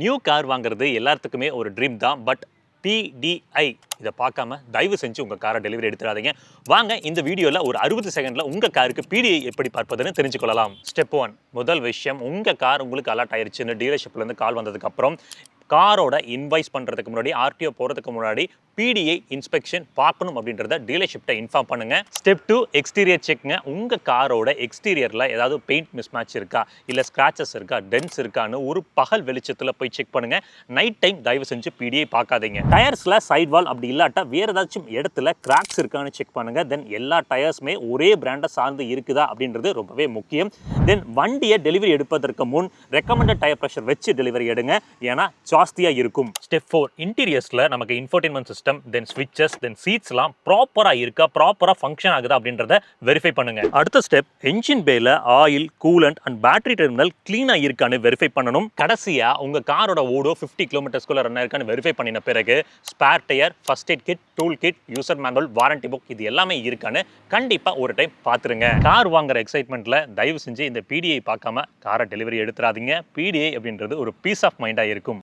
New car வாங்குறது எல்லாத்துக்குமே ஒரு ட்ரீம் தான். பட் பிடிஐ இதை பார்க்காம தயவு செஞ்சு உங்கள் காரை டெலிவரி எடுத்துடாதீங்க. வாங்க இந்த வீடியோவில் ஒரு அறுபது செகண்டில் உங்கள் காருக்கு பிடிஐ எப்படி பார்ப்பதுன்னு தெரிஞ்சுக்கொள்ளலாம். ஸ்டெப் ஒன் முதல் விஷயம் உங்கள் கார் உங்களுக்கு அலர்ட் ஆயிடுச்சுன்னு டீலர்ஷிப்லேருந்து கால் வந்ததுக்கப்புறம் காரோட இன்வைஸ் பண்ணுறதுக்கு முன்னாடி ஆர்டிஓ போகிறதுக்கு முன்னாடி பிடிஐ இன்ஸ்பெக்ஷன் பார்க்கணும் அப்படின்றத டீலர்ஷிப்டை இன்ஃபார்ம் பண்ணுங்க. ஸ்டெப் டூ எக்ஸ்டீரியர் செக்ங்க உங்கள் காரோட எக்ஸ்டீரியரில் ஏதாவது பெயிண்ட் மிஸ்மேட்ச் இருக்கா? இல்லை ஸ்க்ராச்சஸ் இருக்கா? டென்ஸ் இருக்கான்னு ஒரு பகல் வெளிச்சத்தில் போய் செக் பண்ணுங்க. நைட் டைம் தயவு செஞ்சு பிடிஐ பார்க்காதீங்க. டயர்ஸில் சைட் வால் அப்படி இல்லாட்டா வேற ஏதாச்சும் இடத்துல கிராக்ஸ் இருக்கான்னு செக் பண்ணுங்க. தென் எல்லா டயர்ஸுமே ஒரே பிராண்டை சார்ந்து இருக்குதா அப்படின்றது ரொம்பவே முக்கியம். தென் வண்டியை டெலிவரி எடுப்பதற்கு முன் ரெக்கமெண்டட் டயர் ப்ரெஷர் வச்சு டெலிவரி எடுங்க. ஏன்னா ஜாஸ்தியாக இருக்கும். ஸ்டெப் ஃபோர் இன்டீரியர்ஸில் நமக்கு இன்ஃபோர்டைன்மெண்ட் சிஸ்டம் தென் ஸ்விட்சஸ் தென் சீட்ஸ்லாம் ப்ராப்பராக இருக்கா ப்ராப்பராக ஃபங்க்ஷன் ஆகுதா அப்படின்றத வெரிஃபை பண்ணுங்க. அடுத்த ஸ்டெப் என்ஜின் பேல oil coolant and battery terminal க்ளீனாக இருக்கான்னு வெரிஃபை பண்ணணும். கடைசியாக உங்கள் காரோட ஓடோ ஃபிஃப்டி கிலோமீட்டர்ஸ்குள்ளே ரன் இருக்கான்னு வெரிஃபை பண்ணின பிறகு spare tyre first aid kit tool kit user manual warranty book இது எல்லாமே இருக்கான்னு கண்டிப்பாக ஒரு டைம் பார்த்துருங்க. கார் வாங்குற எக்ஸைட்மெண்ட்டில் தயவு செஞ்சு இந்த பிடிஐ பார்க்காம காரை டெலிவரி எடுத்துறாதீங்க. பிடிஐ அப்படின்றது ஒரு பீஸ் ஆஃப் மைண்டாக இருக்கும்.